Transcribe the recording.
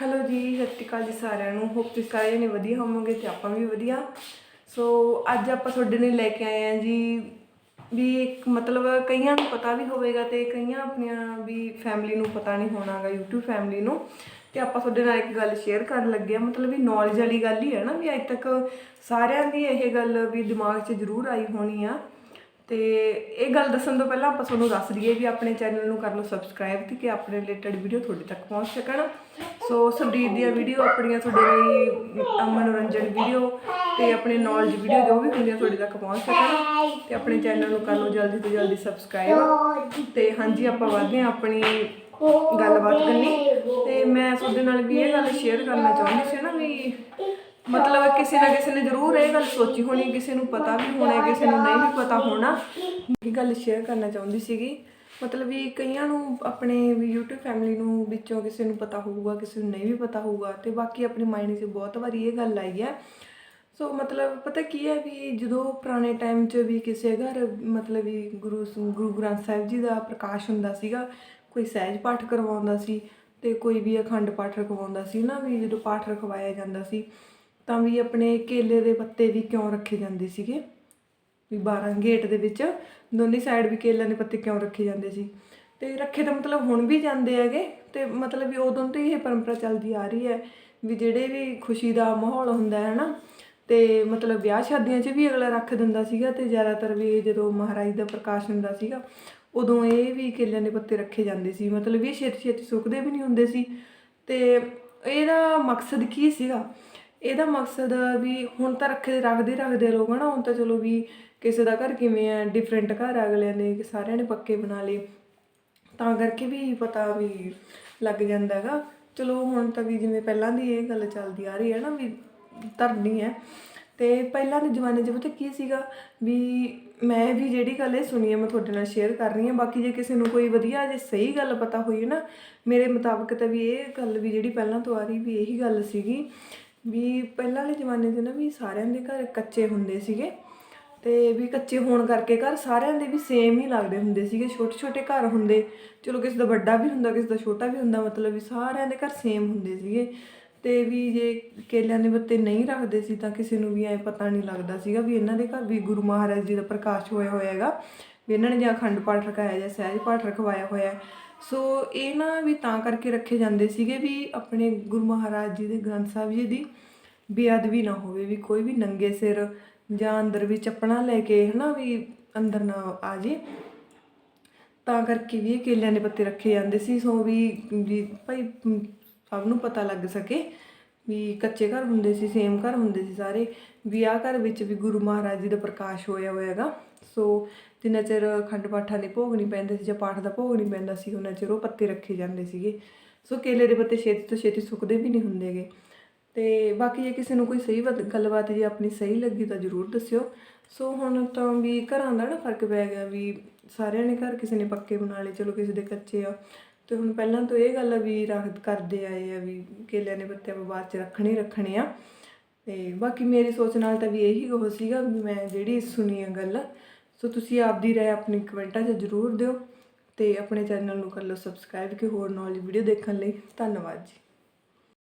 Hello ਜੀ, ਸਤਿ ਸ਼੍ਰੀ ਅਕਾਲ ਜੀ ਸਾਰਿਆਂ ਨੂੰ। ਹੋਪ ਤੁਸੀਂ ਸਾਰੇ ਨੇ ਵਧੀਆ ਹੋਵੋਗੇ ਤੇ ਆਪਾਂ ਵੀ ਵਧੀਆ। ਸੋ ਅੱਜ ਆਪਾਂ ਤੁਹਾਡੇ ਲਈ ਲੈ ਕੇ ਆਏ ਆ ਜੀ ਵੀ ਇੱਕ ਮਤਲਬ ਕਈਆਂ ਨੂੰ ਪਤਾ ਵੀ ਹੋਵੇਗਾ ਤੇ ਕਈਆਂ ਆਪਣੀਆਂ ਵੀ ਫੈਮਿਲੀ ਨੂੰ ਪਤਾ ਨਹੀਂ ਹੋਣਾਗਾ, YouTube ਫੈਮਿਲੀ ਨੂੰ। ਤੇ ਆਪਾਂ ਤੁਹਾਡੇ ਨਾਲ ਇੱਕ ਗੱਲ ਸ਼ੇਅਰ ਕਰਨ ਲੱਗੇ ਆ ਮਤਲਬ ਵੀ ਨੌਲੇਜ ਵਾਲੀ ਗੱਲ ਹੀ ਹੈ ਨਾ ਵੀ ਅੱਜ ਤੱਕ ਸਾਰਿਆਂ ਦੀ ਇਹ ਗੱਲ ਵੀ ਦਿਮਾਗ 'ਚ ਜ਼ਰੂਰ ਆਈ ਹੋਣੀ ਆ। ਤੇ ਇਹ ਗੱਲ ਦੱਸਣ ਤੋਂ ਪਹਿਲਾਂ ਆਪਾਂ ਤੁਹਾਨੂੰ ਦੱਸ ਦਈਏ ਵੀ ਆਪਣੇ ਚੈਨਲ ਨੂੰ ਕਰ ਲਓ ਸਬਸਕ੍ਰਾਈਬ ਤੇ ਕਿ ਆਪਣੇ ਰਿਲੇਟਡ ਵੀਡੀਓ ਤੁਹਾਡੇ ਤੱਕ ਪਹੁੰਚ ਸਕਣ। ਸੋ ਸੰਦੀਪ ਦੀਆਂ ਵੀਡੀਓ ਆਪਣੀਆਂ ਤੁਹਾਡੇ ਲਈ ਅਮ, ਮਨੋਰੰਜਨ ਵੀਡੀਓ ਤੇ ਆਪਣੇ ਨੌਲੇਜ ਵੀਡੀਓ ਜੋ ਵੀ ਹੁੰਦੀਆਂ ਤੁਹਾਡੇ ਤੱਕ ਪਹੁੰਚ ਸਕਣ ਤੇ ਆਪਣੇ ਚੈਨਲ ਨੂੰ ਕਰ ਲਓ ਜਲਦੀ ਤੋਂ ਜਲਦੀ ਸਬਸਕ੍ਰਾਈਬ ਤੇ ਹਾਂਜੀ ਆਪਾਂ ਵਧਦੇ ਹਾਂ ਆਪਣੀ ਗੱਲਬਾਤ ਕਰਨੀ। ਤੇ ਮੈਂ ਤੁਹਾਡੇ ਨਾਲ ਵੀ ਇਹ ਗੱਲ ਸ਼ੇਅਰ ਕਰਨਾ ਚਾਹੁੰਦੀ ਸੀ ਨਾ ਵੀ ਮਤਲਬ ਕਿਸੇ ਨਾ ਕਿਸੇ ਨੇ ਜ਼ਰੂਰ ਇਹ ਗੱਲ ਸੋਚੀ ਹੋਣੀ ਕਿਸੇ ਨੂੰ ਪਤਾ ਵੀ ਹੋਣਾ ਕਿਸੇ ਨੂੰ ਨਹੀਂ ਵੀ ਪਤਾ ਹੋਣਾ। ਇਹ ਗੱਲ ਸ਼ੇਅਰ ਕਰਨਾ ਚਾਹੁੰਦੀ ਸੀਗੀ। ਮਤਲਬ ਵੀ ਕਈਆਂ ਨੂੰ ਆਪਣੇ ਵੀ YouTube ਫੈਮਿਲੀ ਨੂੰ ਵਿੱਚੋਂ ਕਿਸੇ ਨੂੰ ਪਤਾ ਹੋਊਗਾ, ਕਿਸੇ ਨੂੰ ਨਹੀਂ ਵੀ ਪਤਾ ਹੋਊਗਾ ਤੇ ਬਾਕੀ ਆਪਣੇ ਮਾਈਂਡ 'ਚ ਬਹੁਤ ਵਾਰੀ ਇਹ ਗੱਲ ਆਈ ਹੈ। ਸੋ ਮਤਲਬ ਪਤਾ ਕੀ ਹੈ ਵੀ ਜਦੋਂ ਪੁਰਾਣੇ ਟਾਈਮ 'ਚ ਵੀ ਕਿਸੇ ਘਰ ਮਤਲਬ ਵੀ ਗੁਰੂ ਸ- ਗੁਰੂ ਗ੍ਰੰਥ ਸਾਹਿਬ ਜੀ ਦਾ ਪ੍ਰਕਾਸ਼ ਹੁੰਦਾ ਸੀਗਾ, ਕੋਈ ਸਹਿਜ ਪਾਠ ਕਰਵਾਉਂਦਾ ਸੀ ਤੇ ਕੋਈ ਵੀ ਅਖੰਡ ਪਾਠ ਰਖਵਾਉਂਦਾ ਸੀ ਨਾ ਵੀ ਜਦੋਂ ਪਾਠ ਰਖਵਾਇਆ ਜਾਂਦਾ ਸੀ, ਤਾਂ ਵੀ ਆਪਣੇ ਕੇਲੇ ਦੇ ਪੱਤੇ ਵੀ ਕਿਉਂ ਰੱਖੇ ਜਾਂਦੇ ਸੀਗੇ? ਵੀ 12 ਗੇਟ ਦੇ ਵਿੱਚ ਦੋਨੇ ਸਾਈਡ ਵੀ ਕੇਲਿਆਂ ਦੇ ਪੱਤੇ ਕਿਉਂ ਰੱਖੇ ਜਾਂਦੇ ਸੀ? ਤੇ ਰੱਖੇ ਤਾਂ ਮਤਲਬ ਹੁਣ ਵੀ ਜਾਂਦੇ ਹੈਗੇ, ਤੇ ਮਤਲਬ ਵੀ ਉਦੋਂ ਤੋਂ ਹੀ ਇਹ ਪਰੰਪਰਾ ਚੱਲਦੀ ਆ ਰਹੀ ਹੈ ਵੀ ਜਿਹੜੇ ਵੀ ਖੁਸ਼ੀ ਦਾ ਮਾਹੌਲ ਹੁੰਦਾ ਹੈ ਨਾ, ਤੇ ਮਤਲਬ ਵਿਆਹ ਸ਼ਾਦੀਆਂ 'ਚ ਵੀ ਅਗਲਾ ਰੱਖ ਦਿੰਦਾ ਸੀਗਾ ਤੇ ਜ਼ਿਆਦਾਤਰ ਵੀ ਜਦੋਂ ਮਹਾਰਾਜ ਦਾ ਪ੍ਰਕਾਸ਼ ਹੁੰਦਾ ਸੀਗਾ, ਉਦੋਂ ਇਹ ਵੀ ਕੇਲਿਆਂ ਦੇ ਪੱਤੇ ਰੱਖੇ ਜਾਂਦੇ ਸੀ। ਮਤਲਬ ਵੀ ਇਹ ਛੇਤੀ ਛੇਤੀ ਸੁੱਕਦੇ ਵੀ ਨਹੀਂ ਹੁੰਦੇ ਸੀ। ਤੇ ਇਹਦਾ ਮਕਸਦ ਕੀ ਸੀਗਾ? ਇਹਦਾ ਮਕਸਦ ਵੀ ਹੁਣ ਤਾਂ ਰੱਖੇ ਰੱਖਦੇ ਰੱਖਦੇ ਲੋਕ ਨਾ ਹੁਣ ਤਾਂ ਚਲੋ ਵੀ ਕਿਸੇ ਦਾ ਘਰ ਕਿਵੇਂ ਆ ਡਿਫਰੈਂਟ ਘਰ ਅਗਲਿਆਂ ਦੇ ਸਾਰਿਆਂ ਨੇ ਪੱਕੇ ਬਣਾ ਲਏ। ਤਾਂ ਕਰਕੇ ਵੀ ਪਤਾ ਵੀ ਲੱਗ ਜਾਂਦਾ ਹੈਗਾ। ਚਲੋ ਹੁਣ ਤਾਂ ਵੀ ਜਿਵੇਂ ਪਹਿਲਾਂ ਦੀ ਇਹ ਗੱਲ ਚੱਲਦੀ ਆ ਰਹੀ ਹੈ ਨਾ ਵੀ ਧਰਨੀ ਹੈ। ਤੇ ਪਹਿਲਾਂ ਦੇ ਜ਼ਮਾਨੇ 'ਚ ਪਤਾ ਕੀ ਸੀਗਾ ਵੀ ਮੈਂ ਵੀ ਜਿਹੜੀ ਗੱਲ ਇਹ ਸੁਣੀ ਹੈ ਮੈਂ ਤੁਹਾਡੇ ਨਾਲ ਸ਼ੇਅਰ ਕਰ ਰਹੀ ਹਾਂ। ਬਾਕੀ ਜੇ ਕਿਸੇ ਨੂੰ ਕੋਈ ਵਧੀਆ ਜੇ ਸਹੀ ਗੱਲ ਪਤਾ ਹੋਈ ਨਾ, ਮੇਰੇ ਮੁਤਾਬਕ ਤਾਂ ਵੀ ਇਹ ਗੱਲ ਵੀ ਜਿਹੜੀ ਪਹਿਲਾਂ ਤੋਂ ਆ ਰਹੀ ਵੀ ਇਹੀ ਗੱਲ ਸੀਗੀ ਵੀ ਪਹਿਲਾਂ ਵਾਲੇ ਜ਼ਮਾਨੇ 'ਚ ਨਾ ਵੀ ਸਾਰਿਆਂ ਦੇ ਘਰ ਕੱਚੇ ਹੁੰਦੇ ਸੀਗੇ। ਤੇ ਵੀ ਕੱਚੇ ਹੋਣ ਕਰਕੇ ਘਰ ਸਾਰਿਆਂ ਦੇ ਵੀ ਸੇਮ ਹੀ ਲੱਗਦੇ ਹੁੰਦੇ ਸੀਗੇ ਛੋਟੇ ਛੋਟੇ ਘਰ ਹੁੰਦੇ। ਚਲੋ ਕਿਸੇ ਦਾ ਵੱਡਾ ਵੀ ਹੁੰਦਾ, ਕਿਸੇ ਦਾ ਛੋਟਾ ਵੀ ਹੁੰਦਾ, ਮਤਲਬ ਵੀ ਸਾਰਿਆਂ ਦੇ ਘਰ ਸੇਮ ਹੁੰਦੇ ਸੀਗੇ। ਤੇ ਵੀ ਜੇ ਕੇਲਿਆਂ ਦੇ ਪੱਤੇ ਨਹੀਂ ਰੱਖਦੇ ਸੀ ਤਾਂ ਕਿਸੇ ਨੂੰ ਵੀ ਐ ਪਤਾ ਨਹੀਂ ਲੱਗਦਾ ਸੀਗਾ ਵੀ ਇਹਨਾਂ ਦੇ ਘਰ ਵੀ ਗੁਰੂ ਮਹਾਰਾਜ ਜੀ ਦਾ ਪ੍ਰਕਾਸ਼ ਹੋਇਆ ਹੋਇਆ ਹੈਗਾ, ਵੀ ਇਹਨਾਂ ਨੇ ਜਾਂ ਅਖੰਡ ਪਾਠ ਰਖਾਇਆ ਜਾਂ ਸਹਿਜ ਪਾਠ ਰਖਵਾਇਆ ਹੋਇਆ। ਸੋ ਇਹ ਨਾ ਵੀ ਤਾਂ ਕਰਕੇ ਰੱਖੇ ਜਾਂਦੇ ਸੀਗੇ ਵੀ ਆਪਣੇ ਗੁਰੂ ਮਹਾਰਾਜ ਜੀ ਦੇ ਗ੍ਰੰਥ ਸਾਹਿਬ ਜੀ ਦੀ ਬੇਅਦਬੀ ਨਾ ਹੋਵੇ ਵੀ ਕੋਈ ਵੀ ਨੰਗੇ ਸਿਰ ਜਾਂ ਅੰਦਰ ਵੀ ਚੱਪਣਾ ਲੈ ਕੇ ਹਨਾ ਵੀ ਅੰਦਰ ਨਾ ਆ ਜੇ। ਤਾਂ ਕਰਕੇ ਵੀ ਇਹ ਕੇਲਿਆਂ ਦੇ ਪੱਤੇ ਰੱਖੇ ਜਾਂਦੇ ਸੀ ਸੋ ਵੀ ਵੀ ਭਾਈ ਮ, ਸਭ ਨੂੰ ਪਤਾ ਲੱਗ ਸਕੇ ਵੀ ਕੱਚੇ ਘਰ ਹੁੰਦੇ ਸੀ ਸੇਮ ਘਰ ਹੁੰਦੇ ਸੀ ਸਾਰੇ। ਵੀ ਆਹ ਘਰ ਵਿੱਚ ਵੀ ਗੁਰੂ ਮਹਾਰਾਜ ਜੀ ਦਾ ਪ੍ਰਕਾਸ਼ ਹੋਇਆ ਹੋਇਆ ਹੈਗਾ। ਸੋ ਜਿੰਨਾ ਚਿਰ ਖੰਡ ਪਾਠਾਂ ਦੇ ਭੋਗ ਨਹੀਂ ਪੈਂਦੇ ਸੀ ਜਾਂ ਪਾਠ ਦਾ ਭੋਗ ਨਹੀਂ ਪੈਂਦਾ ਸੀ ਉਹਨਾਂ ਚਿਰ ਉਹ ਪੱਤੇ ਰੱਖੇ ਜਾਂਦੇ ਸੀਗੇ। ਸੋ ਕੇਲੇ ਦੇ ਪੱਤੇ ਛੇਤੀ ਤੋਂ ਛੇਤੀ ਸੁੱਕਦੇ ਵੀ ਨਹੀਂ ਹੁੰਦੇਗੇ ਤੇ ਬਾਕੀ ਜੇ ਕਿਸੇ ਨੂੰ ਕੋਈ ਸਹੀ ਵਤ- ਗੱਲਬਾਤ ਜੇ ਆਪਣੀ ਸਹੀ ਲੱਗੀ ਤਾਂ ਜ਼ਰੂਰ ਦੱਸਿਓ। ਸੋ ਹੁਣ ਤਾਂ ਵੀ ਘਰਾਂ ਦਾ ਨਾ ਫ਼ਰਕ ਪੈ ਗਿਆ ਵੀ ਸਾਰਿਆਂ ਨੇ ਘਰ ਕਿਸੇ ਨੇ ਪੱਕੇ ਬਣਾ ਲਏ, ਚਲੋ ਕਿਸੇ ਦੇ ਕੱਚੇ ਆ। ਤੇ ਹੁਣ ਪਹਿਲਾਂ ਤੋਂ ਇਹ ਗੱਲ ਆ ਵੀ ਰੱਖ ਕਰਦੇ ਆਏ ਆ ਵੀ ਕੇਲਿਆਂ ਨੇ ਪੱਤੇ ਆਪਾਂ ਬਾਅਦ ਚ ਰੱਖਣੇ ਹੀ ਰੱਖਣੇ ਆ। ਤੇ ਬਾਕੀ ਮੇਰੀ ਸੋਚ ਨਾਲ ਤਾਂ ਵੀ ਇਹੀ ਉਹ ਸੀਗਾ ਵੀ ਮੈਂ ਜਿਹੜੀ ਸੁਣੀ ਆ ਗੱਲ, ਸੋ ਤੁਸੀਂ ਆਪਦੀ ਰਾਏ ਆਪਣੀ ਕਮੈਂਟਾਂ 'ਚ ਜ਼ਰੂਰ ਦਿਓ ਤੇ ਆਪਣੇ ਚੈਨਲ ਨੂੰ ਕਰ ਲਓ ਸਬਸਕ੍ਰਾਈਬ ਕਿ ਹੋਰ ਨੌਲੇਜ ਵੀਡੀਓ ਦੇਖਣ ਲਈ। ਧੰਨਵਾਦ ਜੀ।